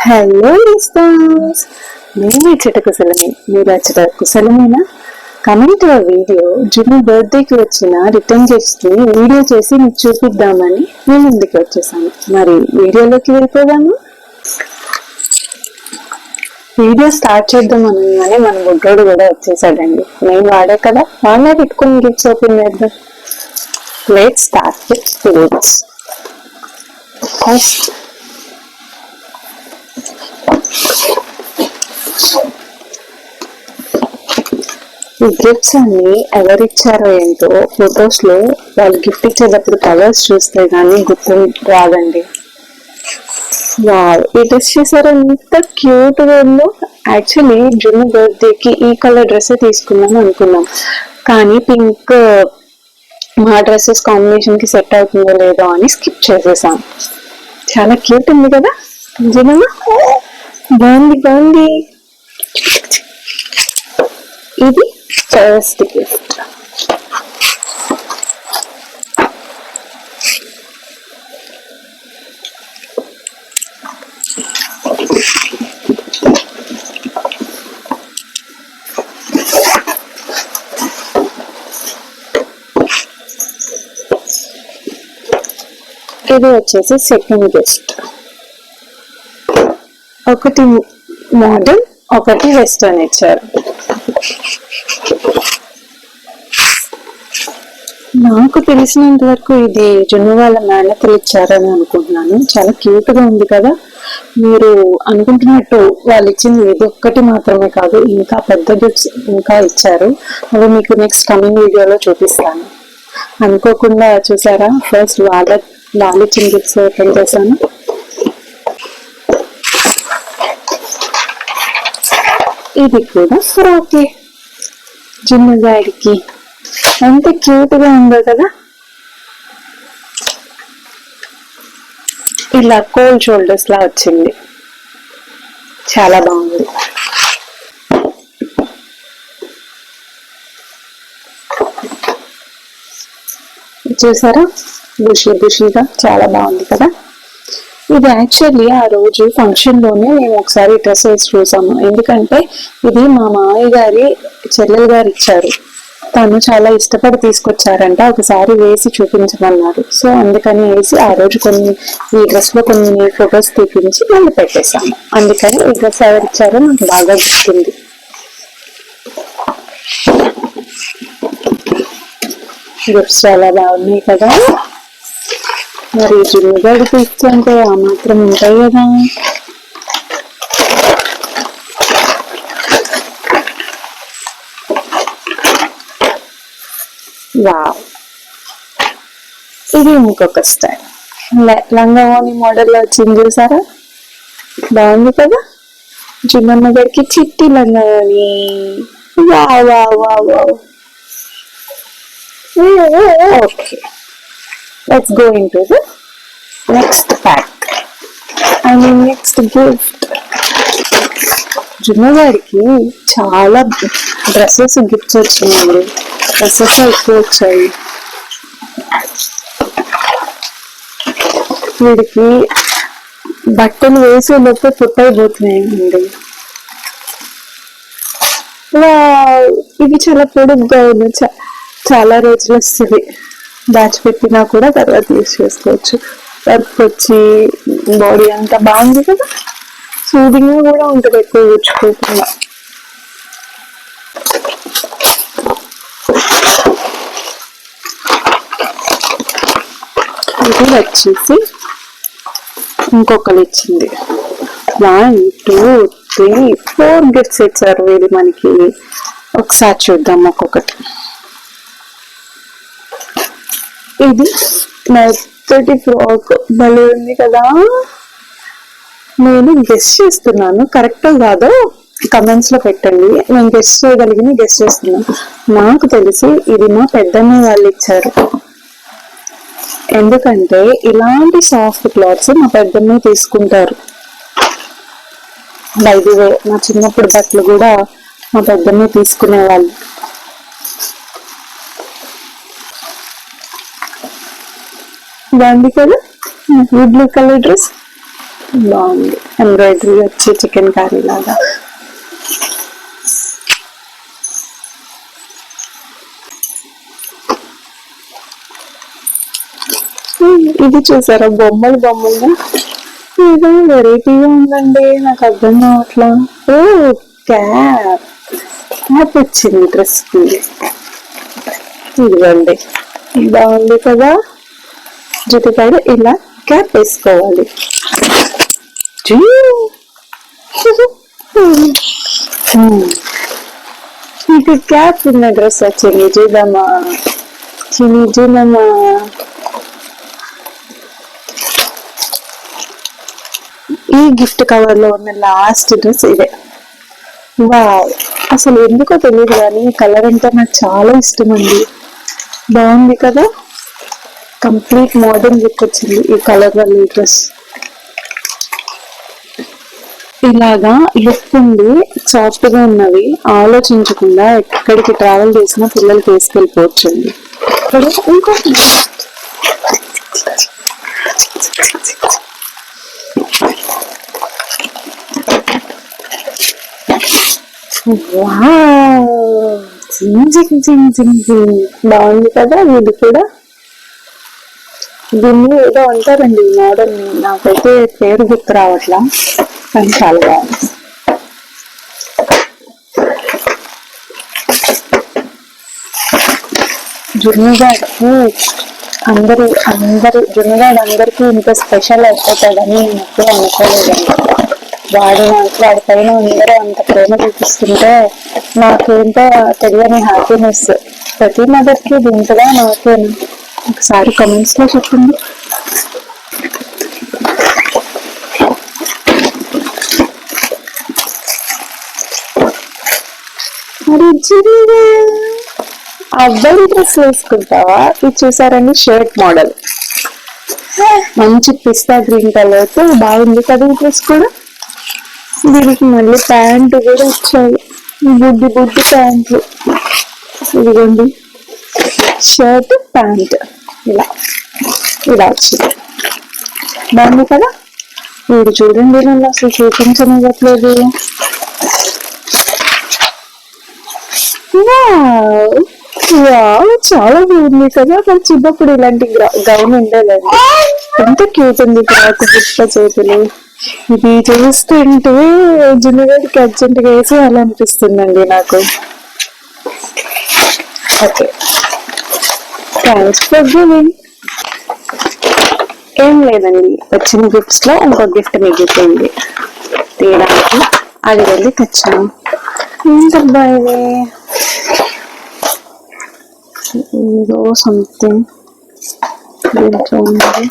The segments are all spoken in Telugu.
హలో లిస్టర్స్ నేను ఇచ్చట కుశలమే మీరు అచ్చట కుశలమేనా కమెంట్ వీడియో జున్ను బర్త్డేకి వచ్చిన రిటర్న్ గిఫ్ట్స్ని వీడియో చేసి మీకు చూపిద్దామని నేను ముందుకు వచ్చేసాను. మరి వీడియోలోకి వెళ్ళిపోదాము? వీడియో స్టార్ట్ చేద్దాం అనగానే మన బుడ్డోడు కూడా వచ్చేసాడండి. నేను వాడే కదా వాళ్ళే పెట్టుకుని గిఫ్ట్స్ ఓపెన్ చేద్దాం. Let start with fruits first ఈ గిఫ్ట్స్ అన్ని ఎవరిచ్చారో ఏంటో ఫొటోస్లో వాళ్ళు గిఫ్ట్ ఇచ్చేటప్పుడు కలర్స్ చూస్తే కానీ గుర్తు రాదండి వావ్ ఈ డ్రెస్ చేశారు ఎంత క్యూట్గా ఉందో. యాక్చువల్లీ జున్ను బర్త్డేకి ఈ కలర్ డ్రెస్ తీసుకుందాం అనుకున్నాం. కానీ పింక్ uh, మా డ్రెస్సెస్ కాంబినేషన్కి సెట్ అవుతుందో లేదో అని స్కిప్ చేసేసాం. చాలా క్యూట్ ఉంది కదా నిజమేనా బాగుంది బాగుంది. ఇది ఫస్ట్ గిఫ్ట్ ఇది వచ్చేసి సెకండ్ గెస్ట్ ఒకటి మోడల్ ఒకటి వెస్టర్న్ ఇచ్చారు. నాకు తెలిసినంత వరకు ఇది జున్ను వాళ్ళ మేనతలు ఇచ్చారని అనుకుంటున్నాను. చాలా క్యూట్గా ఉంది కదా. మీరు అనుకుంటున్నట్టు వాళ్ళు ఇచ్చింది ఇది ఒక్కటి మాత్రమే కాదు ఇంకా పెద్ద గిఫ్ట్స్ ఇంకా ఇచ్చారు. అవి మీకు నెక్స్ట్ కమింగ్ వీడియోలో చూపిస్తాను. అనుకోకుండా చూసారా? ఫస్ట్ వాళ్ళ వాళ్ళు ఇచ్చిన గిఫ్ట్స్ ఓపెన్ చేశాను. ఇది కూడా ఫ్రాకే జున్ను గాడికి ఎంత క్యూట్గా ఉందో కదా. ఇలా కోల్డ్ షోల్డర్స్ లా వచ్చింది. చాలా బాగుంది. చూసారా? బుషి బుషిగా చాలా బాగుంది కదా? ఇది యాక్చువల్లీ ఆ రోజు ఫంక్షన్లోనే మేము ఒకసారి డ్రెస్ వేసి చూసాము ఎందుకంటే ఇది మా మామయ్య గారి చెల్లెలు గారు ఇచ్చారు. తను చాలా ఇష్టపడి తీసుకొచ్చారంట. ఒకసారి వేసి చూపించమన్నారు. సో అందుకని వేసి ఆ రోజు కొన్ని ఈ డ్రెస్లో కొన్ని ఫొటోస్ తీపించి మళ్ళీ పెట్టేశాము అందుకని ఈ డ్రెస్ ఎవరు ఇచ్చారో నాకు బాగా గుర్తుంది. గిఫ్ట్స్ చాలా బాగున్నాయి కదా? మరి జిమ్ము గడిపి ఆ మాత్రం ఉంటాయి కదా. వావ్. ఇది ఇంకొక స్టైల్. లంగవాణి మోడల్ వచ్చింది చూసారా? బాగుంది కదా? జుమ్మన్న గారికి చిట్టి లంగవాణి. వా వా వావ్ వా okay. Let's go into to next next pack mean next next gift గారికి చాలా డ్రెస్సెస్ గిఫ్ట్స్ వచ్చినాయండి డ్రెస్సెస్ ఎక్కువ వచ్చాయి. వీడికి బట్టలు వేసే లోపే పుట్టయిపోతున్నాయండి వావ్! ఇది చాలా పొడుగ్గా ఉంది చాలా రోజులు వస్తుంది. దాచిపెట్టినా కూడా తర్వాత యూస్ చేసుకోవచ్చు. వర్క్ వచ్చి బాడీ అంతా బాగుంది కదా? సూదింగ్ కూడా ఉంటుంది ఎక్కువ కూర్చుకోకుండా ఇది వచ్చేసి ఇంకొకరు ఇచ్చింది. One two three four gifts ఇచ్చారు ఇది మనకి. ఒకసారి చూద్దాం ఒక్కొక్కటి. ఇది మెత్తటి ఫ్రాక్ భలే ఉంది కదా. నేను గెస్ట్ చేస్తున్నాను. కరెక్ట్ కాదో కమెంట్స్లో పెట్టండి. నేను గెస్ట్ చేయగలిగిన గెస్ట్ చేస్తున్నాను నాకు తెలిసి ఇది మా పెద్దమ్మ వాళ్ళు ఇచ్చారు. ఎందుకంటే ఇలాంటి సాఫ్ట్ క్లాత్స్ మా పెద్దమ్మ తీసుకుంటారు. బైదివే మా చిన్నప్పుడు బట్టలు కూడా మా పెద్దమ్మ తీసుకునేవాళ్ళు. బాగుంది కదా? బ్లూ కలర్ డ్రెస్ బాగుంది. ఎంబ్రాయిడరీ వచ్చి చికెన్ కర్రీ లాగా. ఇది చూసారా? బొమ్మలు బొమ్మలు ఏదో వెరైటీగా ఉందండి. నాకు అర్థం కావట్లా. ఓ క్యాప్. క్యాప్ వచ్చింది డ్రెస్ ఇదిగోండి. బాగుంది కదా? జుట్టు పైన ఇలా క్యాప్ వేసుకోవాలి మీకు ఇది క్యాప్ ఉన్న డ్రెస్ వచ్చింది చూద్దామా చిని చూద్దామా ఈ గిఫ్ట్ కవర్లో ఉన్న లాస్ట్ డ్రెస్ ఇదే వావ్ అసలు ఎందుకో తెలియదు కానీ కలర్ అంటే నాకు చాలా ఇష్టం అండి బాగుంది కదా కంప్లీట్ మోడర్న్ లుక్ వచ్చింది ఈ కలర్ వల్ల ఈ డ్రెస్. ఇలాగా లుక్ ఉండి సాఫ్ట్గా ఉన్నవి ఆలోచించకుండా ఎక్కడికి ట్రావెల్ చేసినా పిల్లలు జింగ్ జింగ్ జింగ్ బాగుంది కదా ఇది కూడా? దీన్ని ఏదో అంటారండి మోడల్ నాకైతే పేరు గుర్తు రావట్లా కానీ చాలా బాగుంది. జున్నుగాడికి అందరూ అందరూ జున్నుగాడు అందరికీ ఇంత స్పెషల్ అయిపోతాడని నేను ఎప్పుడు అనుకోలేదండి. వాడు నాకు వాడి పైన అందరూ అంత ప్రేమ చూపిస్తుంటే నాకేంటో తెలియని హ్యాపీనెస్ ప్రతి మదర్కి దీంట్లో నాకేనా ఒకసారి కమెంట్స్లో చెప్పండి. అబ్బాయి డ్రెస్ వేసుకుంటావా? ఇది చూసారండి షర్ట్ మోడల్. మంచి పిస్తా గ్రీన్ కలర్తో బాగుంది కదా ఈ డ్రెస్ కూడా. దీనికి మళ్ళీ ప్యాంటు కూడా వచ్చాయి బుడ్డి బుడ్డి ప్యాంట్లు. ఇదిగోండి. షర్ట్. ప్యాంట్ ఇలా ఇలా వచ్చింది బాగుంది కదా? మీరు చూడండి నన్ను అసలు చూపించనివ్వట్లేదు వావ్ చాలా బాగుంది కదా. మరి చిన్నప్పుడు ఇలాంటి గౌన్ ఉండేదండి. ఎంత క్యూట్ ఉంది క్రాక్ పుట్ట చేతులు. ఇది చూస్తుంటే జున్నుగడికి అర్జెంట్గా వేసి అలా అనిపిస్తుందండి నాకు. ఓకే థ్యాంక్స్ ఫర్ గివింగ్ ఏం లేదండి. వచ్చిన గిఫ్ట్స్లో ఇంకో గిఫ్ట్ మిగిలిపోయింది తీయడానికి అది వెళ్ళి తెచ్చాను ఏంటబ్బా ఇది? ఏదో సంథింగ్ దీంట్లో ఉంది.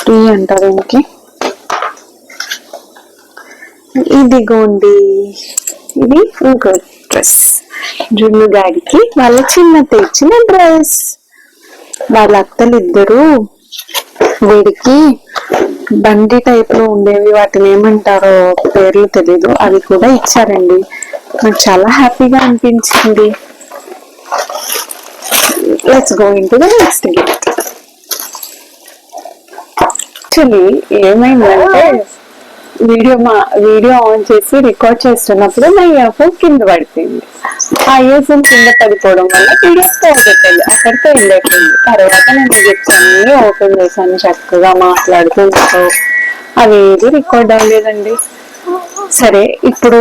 ఫ్రీ అంటారు దీనికి. ఇదిగోండి. ఇది ఇంకో డ్రెస్. జున్ను గాడికి వాళ్ళ చిన్న తెచ్చిన డ్రెస్. వాళ్ళ అత్తలు ఇద్దరు వీడికి బండి టైప్లో ఉండేవి. వాటిని ఏమంటారో పేర్లు తెలీదు. అవి కూడా ఇచ్చారండి. నాకు చాలా హ్యాపీగా అనిపించింది. Let's go in to the next gift actually ఏమైందంటే వీడియో మా వీడియో ఆన్ చేసి రికార్డ్ చేస్తున్నప్పుడు నా ఇయర్ ఫోన్ కింద పడిపోయింది. ఆ ఇయర్ ఫోన్ కింద పడిపోవడం వల్ల వీడియో పోగొట్టింది అక్కడితో వెళ్ళిపోయింది తర్వాత నేను చెప్తాను ఓపెన్ చేశాను చక్కగా మాట్లాడుతూ అవి ఏది రికార్డ్ అవ్వలేదండి. సరే ఇప్పుడు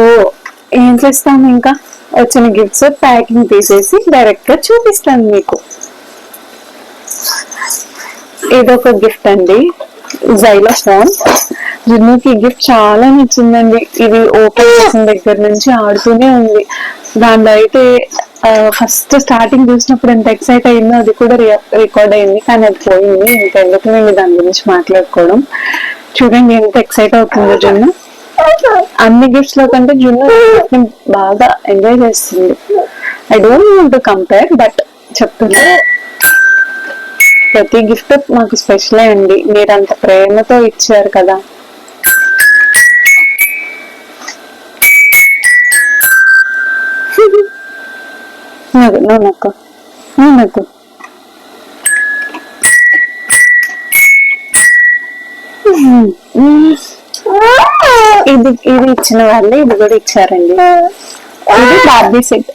ఏం చేస్తాము ఇంకా? వచ్చిన గిఫ్ట్స్ ప్యాకింగ్ తీసేసి డైరెక్ట్గా చూపిస్తాను మీకు. ఇదొక గిఫ్ట్ అండి. జైలో ఫోన్ గిఫ్ట్ చాలా నచ్చిందండి. ఇది ఓపెన్ చేసిన దగ్గర నుంచి ఆడుతూనే ఉంది. దాంట్లో అయితే ఫస్ట్ స్టార్టింగ్ చూసినప్పుడు ఎంత ఎక్సైట్ అయిందో అది కూడా రికార్డ్ అయింది. కానీ అది పోయింది. ఇంకెందుకు నేను దాని గురించి మాట్లాడుకోవడం. చూడండి ఎంత ఎక్సైట్ అవుతుందో జున్ను. అన్ని గిఫ్ట్స్లో కంటే జున్ను బాగా ఎంజాయ్ చేస్తుంది. I don't want to compare but చెప్తున్నా. ప్రతి గిఫ్ట్ మాకు స్పెషలే అండి. మీరు అంత ప్రేమతో ఇచ్చారు కదా. నువ్వు ఇది ఇది ఇచ్చిన వాళ్ళే ఇది కూడా ఇచ్చారండి. Barbie set.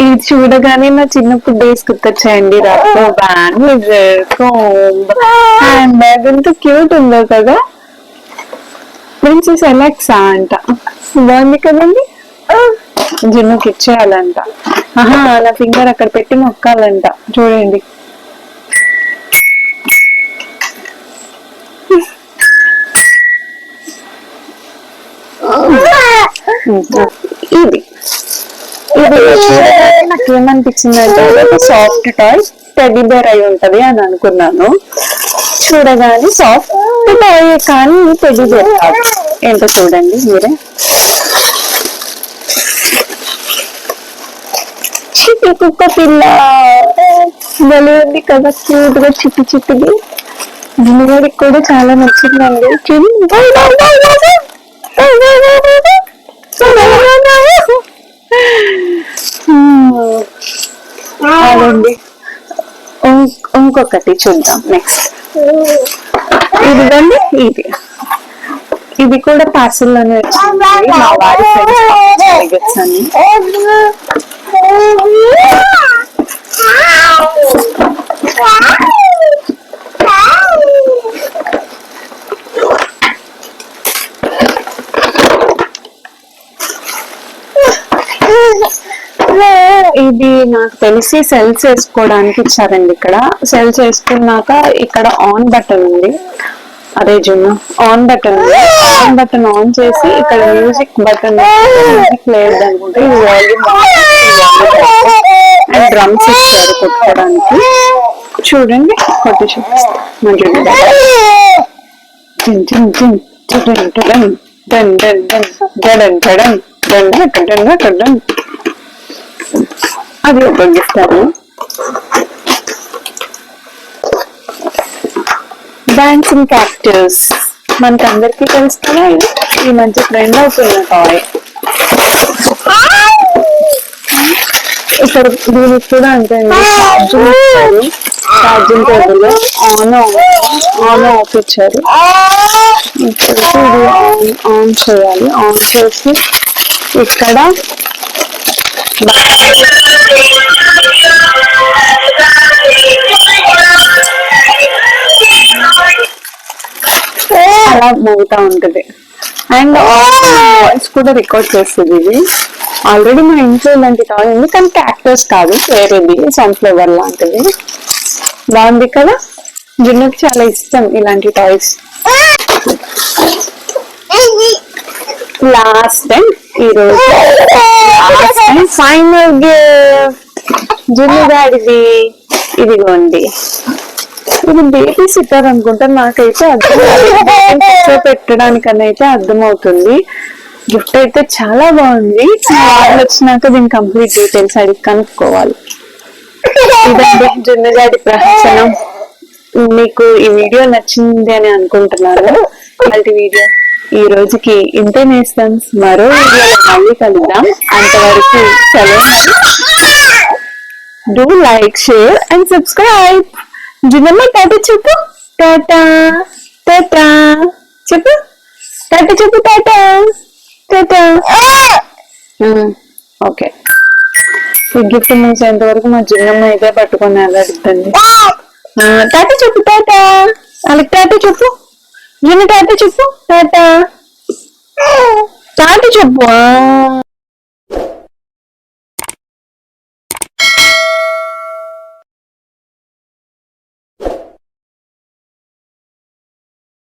ఇది చూడగానే నా చిన్నప్పుడు డేస్ గుర్తొచ్చాయండి. రఫో బ్యాండ్ హ్యాండ్ బ్యాగ్ ఎంత క్యూట్ ఉందో కదా. ప్రిన్సెస్ ఎలెక్సా అంట. బాగుంది కదండి? జున్నుకి ఇచ్చేయాలంట. ఆహా నా ఫింగర్ అక్కడ పెట్టి మొక్కాలంట. చూడండి. ఇది. ఇది నాకు ఏమనిపించింది అంటే సాఫ్ట్ టాయ్ టెడ్డీ బేర్ అయి ఉంటది అని అనుకున్నాను. చూడగానే సాఫ్ట్ టాయ్ కానీ టెడ్డీ బేర్ కాదు. ఏంటో చూడండి మీరే. కుక్క పిల్ల. భలే ఉంది కదా క్యూట్గా చిట్టి చిట్టిది. జిన్నగాడికి కూడా చాలా నచ్చిందండి. అదండి. ఇంకొకటి చూద్దాం నెక్స్ట్ ఇదిగోండి ఇది. ఇది కూడా పార్సల్లోనే వచ్చింది. మా వారి ఫ్రెండ్స్ అని ఇది నాకు తెలిసి సెల్స్ వేసుకోవడానికి ఇచ్చారండి ఇక్కడ. సెల్స్ వేసుకున్నాక ఇక్కడ ఆన్ బటన్ ఉంది. అదే జున్ను. ఆన్ బటన్ ఉంది. ఆన్ బటన్ ఆన్ చేసి ఇక్కడ మ్యూజిక్ బటన్ మ్యూజిక్ లేదు అనుకుంటే ఇది వాల్యూమ్ అండ్ డ్రమ్స్ ఇచ్చారు కొట్టుకోవడానికి. చూడండి కొట్టి చూపిస్తాను మంచిగా అది ఓపెన్ గిఫ్ట్ డాన్సింగ్ క్యాక్టర్స్ మనకి అందరికీ తెలుసు కదా ఇది. ఈ మధ్య ట్రెండ్ అవుతున్న టాయ్ ఇక్కడ దీనికి కూడా అంతే ఛార్జింగ్ ఇచ్చారు charging table on on off ఇచ్చారు. ఇక్కడికి ఇది ఆన్ ఆన్ చేయాలి. ఆన్ చేసి ఇక్కడ అలా మోగుతా ఉంటది. అండ్ వాయిస్ కూడా రికార్డ్ చేస్తుంది ఇది. ఆల్రెడీ మా ఇంట్లో ఇలాంటి టాయ్ ఉంది కానీ క్యాక్టర్స్ కాదు వేరేది సన్ఫ్లవర్ లాంటిది. బాగుంది కదా? జున్నుకి చాలా ఇష్టం ఇలాంటి టాయ్స్. లాస్ట్ అండ్ ఈ రోజు లాస్ట్ టైం ఫైనల్ గిఫ్ట్ జున్ను గాడిది. ఇదిగోండి. ఇది బేబీ సిట్టర్ అనుకుంటా. నాకైతే అర్థం కూర్చో పెట్టడానికన్నా అయితే అర్థమవుతుంది. గిఫ్ట్ అయితే చాలా బాగుంది. వాళ్ళు వచ్చినాక దీని కంప్లీట్ డీటెయిల్స్ అడిగి కనుక్కోవాలి. ఇదండి జున్నగాడి ప్రహసనం. మీకు ఈ వీడియో నచ్చింది అని అనుకుంటున్నాను. ఇలాంటి వీడియో. ఈ రోజుకి ఇంతే నేస్తాం మరో వీడియోలో మళ్ళీ కలుద్దాం. అంతవరకు సెలవు. Do like share and subscribe జున్నమ్మ tata చెప్పు టాటా టాటా చెప్పు టాటా చెప్పు టాటా టాటా ఓకే గిఫ్ట్ మూసేంత వరకు మా చిన్నమ్మ ఇదే పట్టుకొని అలాడుతుంది టాటా చెప్పు టాటా వాళ్ళకి టాటా చెప్పు జున్ను టాటా చెప్పు టాటా టాటా చెప్పు.